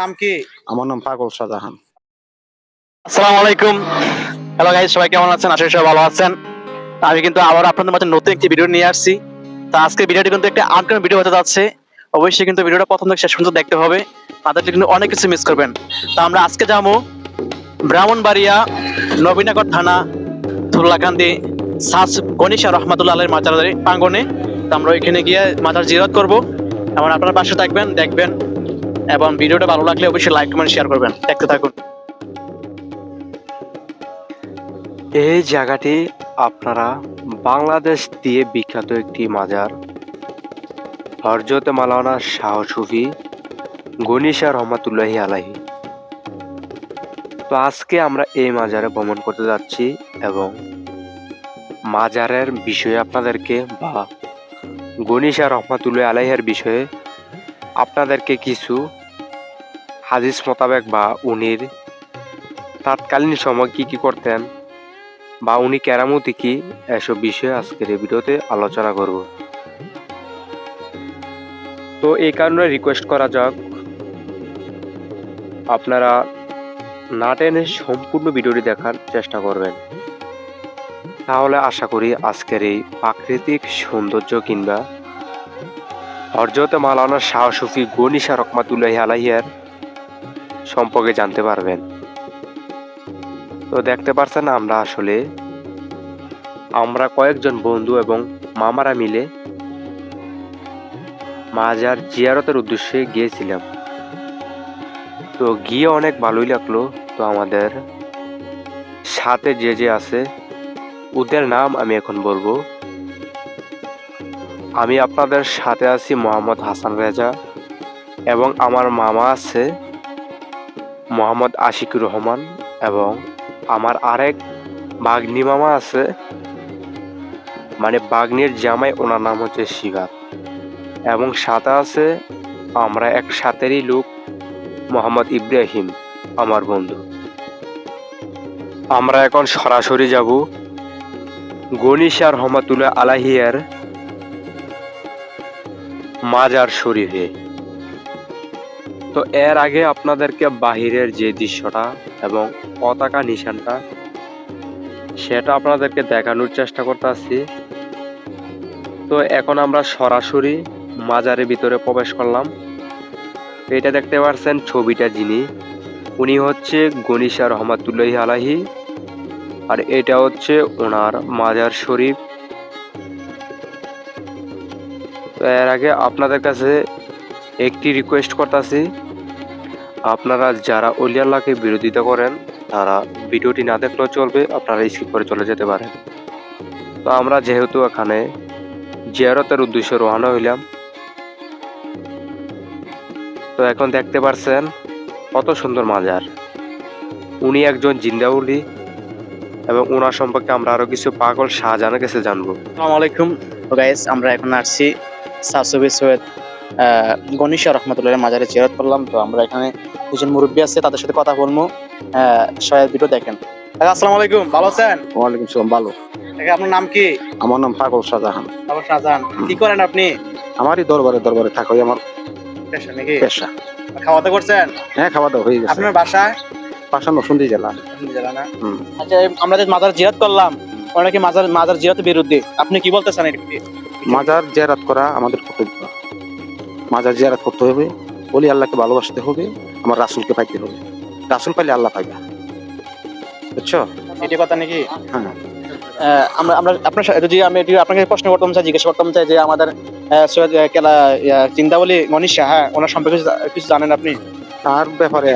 নাম কি? আমার নাম পাগল শাহজাহান। আসসালামু আলাইকুম। হ্যালো গাইস সবাই কেমন আছেন? আশা করি সবাই ভালো আছেন। আমি কিন্তু আবার আপনাদের মাঝে নতুন একটি ভিডিও নিয়ে আসছি। তো আজকে ভিডিওটি কিন্তু একটা আনকমন ভিডিও হতে যাচ্ছে। অবশ্যই কিন্তু ভিডিওটা প্রথম থেকে শেষ পর্যন্ত দেখতে হবে। তাদের কিন্তু অনেক কিছু মিস করবেন। তো আমরা আজকে যাব ব্রাহ্মণবাড়িয়া নবীনগর থানা ধুল্লাকান্দি সাস গণিশা রহমাতুল্লাহ আলের মাজারের প্রাঙ্গনে তো আমরা ওইখানে গিয়ে মাজার জিরাত করব। এবং আপনারা পাশে থাকবেন দেখবেন। এবং ভিডিওটা ভালো লাগলে অবশ্যই লাইক কমেন্ট শেয়ার করবেন। দেখতে থাকুন। এই জায়গাটি আপনারা বাংলাদেশ দিয়ে বিখ্যাত একটি মাজার। হরজত মালানা শাহ সুফি গনিশা রহমাতুল্লাহি আলাহি তো আজকে আমরা এই মাজারে ভ্রমণ করতে যাচ্ছি এবং মাজারের বিষয়ে আপনাদেরকে বা গনিশা রহমাতুল্লাহ আলাইহের বিষয়ে আপনাদেরকে কিছু হাদিস মোতাবেক বা উনির তৎকালীন সময় কি কি করতেন বা উনি কেরামতি কি এসব বিষয়ে আজকের এই ভিডিওতে আলোচনা করব। তো এই কারণে রিকোয়েস্ট করা যাক। আপনারা না টেনে সম্পূর্ণ ভিডিওটি দেখার চেষ্টা করবেন। তাহলে আশা করি আজকের এই প্রাকৃতিক সৌন্দর্য কিংবা হরজতে মালানা শাহ সুফি গনিশা রকমাতুল্লাহ আলাইয়ার সম্পর্কে জানতে পারবেন। তো দেখতে পারছেন আমরা আসলে আমরা কয়েকজন বন্ধু এবং মামারা মিলে মাজার জিয়ারতের উদ্দেশ্যে গিয়েছিলাম। তো গিয়ে অনেক ভালোই লাগল। তো আমাদের সাথে যে যে আছে, ওদের নাম আমি এখন বলব। আমি আপনাদের সাথে আছি মোহাম্মদ হাসান রেজা এবং আমার মামা আছে মোহাম্মদ আশিকুর রহমান এবং আমার আরেক বাগনি মামা আছে। মানে বাগনির জামাই, ওনার নাম হচ্ছে শিবাত। এবং সাথে আছে আমরা এক সাথেরই লোক, মোহাম্মদ ইব্রাহিম, আমার বন্ধু। আমরা এখন সরাসরি যাব গনিশা রহমাতুল্লাহ আলাহিয়ার মাজার শরীফে। তো এর আগে আপনাদেরকে বাহিরের যে দৃশ্যটা এবং পতাকা নিশানটা, সেটা আপনাদেরকে দেখানোর চেষ্টা করতেছি। তো এখন আমরা সরাসরি মাজারের ভিতরে প্রবেশ করলাম। এটা দেখতে পাচ্ছেন ছবিটা যিনি, উনি হচ্ছে গনিশা রহমাতুল্লাহি আলাহি আর এটা হচ্ছে ওনার মাজার শরীফ। তো এর আগে আপনাদের কাছে একটি রিকোয়েস্ট করতেছি। আপনারা যারা অলিয়াল্লাহকে বিরোধিতা করেন, তারা ভিডিওটি না দেখলেও চলবে, আপনারা স্কিপ করে চলে যেতে পারেন। তো আমরা যেহেতু এখানে জিয়ারতের উদ্দেশ্যে রওনা হইলাম, তো এখন দেখতে পারছেন কত সুন্দর মাজার। উনি একজন জিন্দাউলি এবং ওনার সম্পর্কে আমরা আরও কিছু পাগল শাহজাহানের কাছে জানব। আসসালামু আলাইকুম। গাইস আমরা এখন আসছি সাসুবি সৈয়দ গণিশা রহমতুল্লাহ মাজারে জিয়ারত করলাম। তো আমরা এখানে দুজন মুরব্বী আছে তাদের সাথে কথা বলব। সবাই ভিডিও দেখেন। আসসালামু আলাইকুম। ভালো আছেন? ওয়ালাইকুম সালাম ভালো। আপনার নাম কি? আমার নাম পাগল শাহজাহান। শাহজাহান। কি করেন আপনি? আমারই দরবারে দরবারে থাকা আমার পেশা নাকি? পেশা। খাওয়া দাওয়া করছেন? হ্যাঁ খাওয়া দাওয়া হয়ে গেছে। আপনার বাসা? পাশা নসুন্দি জেলা। জেলা না? আচ্ছা আমরা যে মাজার জিয়ারত করলাম ওনাকে মাজার মাজার জিয়ারতের বিরুদ্ধে? আপনি কি বলতেছেন এটা মাজার জিয়ারাত করা আমাদের কর্তব্য। মাজার জিয়ারাত করতে হবে। বলি আল্লাহকে ভালোবাসতে হবে আমার রাসুলকে পাইতে হবে। রাসুল পাইলে আল্লাহ পাইবা। বুঝছ? এটি কথা নাকি? হ্যাঁ। আমরা আমরা আপনার যদি আমি যদি আপনাকে প্রশ্ন করতাম চাই জিজ্ঞেস করতাম চাই যে আমাদের সৈয়দ কেলা চিন্তাবলী মনীষা হ্যাঁ ওনার সম্পর্কে কিছু জানেন আপনি? তার ব্যাপারে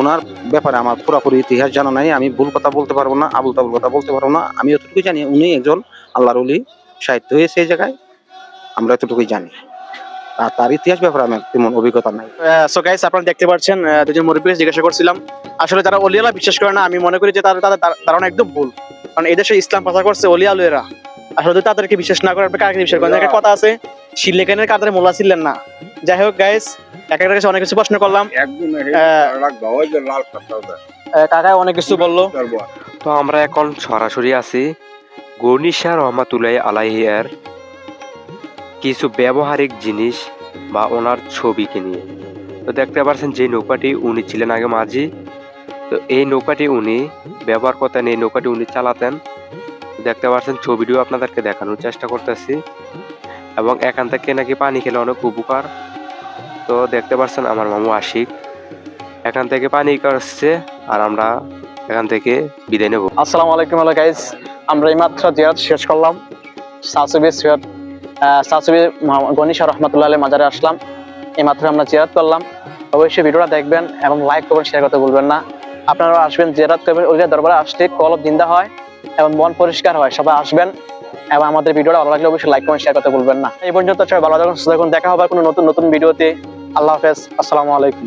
ওনার ব্যাপারে আমার পুরোপুরি ইতিহাস জানা নাই আমি ভুল কথা বলতে পারব না আবুল তাবুল কথা বলতে পারব না। আমি এতটুকু জানি উনি একজন আল্লাহর সাহিত্য হয়েছে এই জায়গায় আমরা এতটুকুই জানি। আর তার ইতিহাস ব্যাপারে আমার তেমন অভিজ্ঞতা নাই। সো গাইস আপনারা দেখতে পাচ্ছেন দুজন মুরব্বীকে জিজ্ঞাসা করছিলাম। আসলে যারা অলিয়ালা বিশ্বাস করে না আমি মনে করি যে তাদের তাদের ধারণা একদম ভুল। কারণ এদেশে ইসলাম প্রচার করছে অলিয়া আলুয়েরা আসলে যদি তাদেরকে বিশ্বাস না করে আপনি কাকে বিশ্বাস করেন? একটা কথা আছে শিল্লেখানের কাদের মোল্লা ছিলেন না? যাই হোক গাইস এক একটা কাছে অনেক কিছু প্রশ্ন করলাম। কাকা অনেক কিছু বলল। তো আমরা এখন সরাসরি আছি গনিশা রহমাতুল্লাহ আলাইহিয়ার কিছু ব্যবহারিক জিনিস বা ওনার ছবিকে নিয়ে। তো দেখতে পাচ্ছেন যে নৌকাটি উনি ছিলেন আগে মাঝি। তো এই নৌকাটি উনি ব্যবহার করতেন, এই নৌকাটি উনি চালাতেন। দেখতে পাচ্ছেন ছবিটিও আপনাদেরকে দেখানোর চেষ্টা করতেছি। এবং এখান থেকে নাকি পানি খেলে অনেক উপকার। তো দেখতে পাচ্ছেন আমার মামু আশিক। এখান থেকে পানি করছে আর আমরা এখান থেকে বিদায় নেব। আসসালামু আলাইকুম গাইস, আমরা এই মাত্র জিয়ারত শেষ করলাম। সাসুবি সৈয়দ সাসুবি গনিশা রহমতুল্লাহ আলী মাজারে আসলাম। এই মাত্র আমরা জিয়ারত করলাম। অবশ্যই ভিডিওটা দেখবেন এবং লাইক করবেন শেয়ার করতে ভুলবেন না। আপনারা আসবেন জিয়ারত করবেন। ওই দরবারে আসলে কলব জিন্দা হয় এবং মন পরিষ্কার হয়, সবাই আসবেন এবং আমাদের ভিডিওটা ভালো লাগলে অবশ্যই লাইক করবেন শেয়ার করতে ভুলবেন না। এই পর্যন্ত সবাই ভালো থাকুন, সুস্থ থাকুন। দেখা হবে কোনো নতুন নতুন ভিডিওতে। আল্লাহ হাফেজ। আসসালামু আলাইকুম।